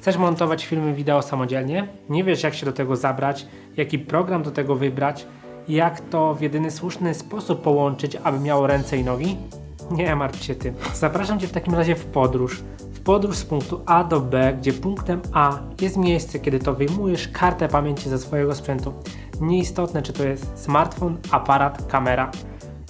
Chcesz montować filmy wideo samodzielnie? Nie wiesz jak się do tego zabrać, jaki program do tego wybrać, jak to w jedyny słuszny sposób połączyć, aby miało ręce i nogi? Nie martw się tym. Zapraszam Cię w takim razie w podróż. W podróż z punktu A do B, gdzie punktem A jest miejsce, kiedy to wyjmujesz kartę pamięci ze swojego sprzętu. Nieistotne, czy to jest smartfon, aparat, kamera.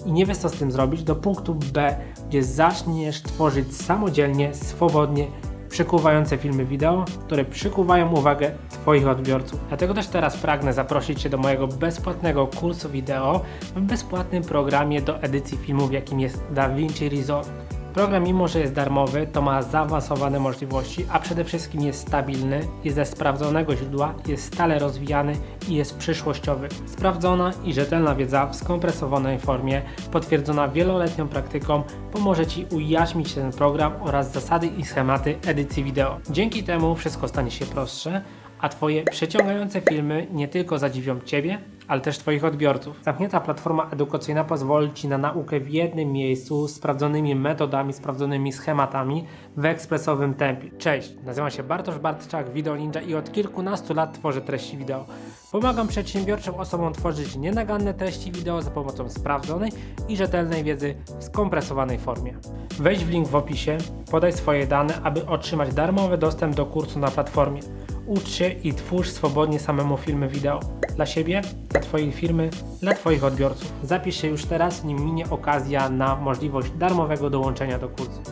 I nie wiesz, co z tym zrobić, do punktu B, gdzie zaczniesz tworzyć samodzielnie, swobodnie, przykuwające filmy wideo, które przykuwają uwagę Twoich odbiorców. Dlatego też teraz pragnę zaprosić Cię do mojego bezpłatnego kursu wideo w bezpłatnym programie do edycji filmów, jakim jest DaVinci Resolve. Program, mimo że jest darmowy, to ma zaawansowane możliwości, a przede wszystkim jest stabilny, jest ze sprawdzonego źródła, jest stale rozwijany i jest przyszłościowy. Sprawdzona i rzetelna wiedza w skompresowanej formie, potwierdzona wieloletnią praktyką, pomoże Ci ujaśnić ten program oraz zasady i schematy edycji wideo. Dzięki temu wszystko stanie się prostsze, a Twoje przeciągające filmy nie tylko zadziwią Ciebie, ale też Twoich odbiorców. Zamknięta platforma edukacyjna pozwoli Ci na naukę w jednym miejscu, sprawdzonymi metodami, sprawdzonymi schematami w ekspresowym tempie. Cześć, nazywam się Bartosz Bartczak, Video Ninja i od kilkunastu lat tworzę treści wideo. Pomagam przedsiębiorczym osobom tworzyć nienaganne treści wideo za pomocą sprawdzonej i rzetelnej wiedzy skompresowanej formie. Wejdź w link w opisie, podaj swoje dane, aby otrzymać darmowy dostęp do kursu na platformie. Ucz się i twórz swobodnie samemu filmy wideo. Dla siebie, dla Twojej firmy, dla Twoich odbiorców. Zapisz się już teraz, nim minie okazja na możliwość darmowego dołączenia do kursu.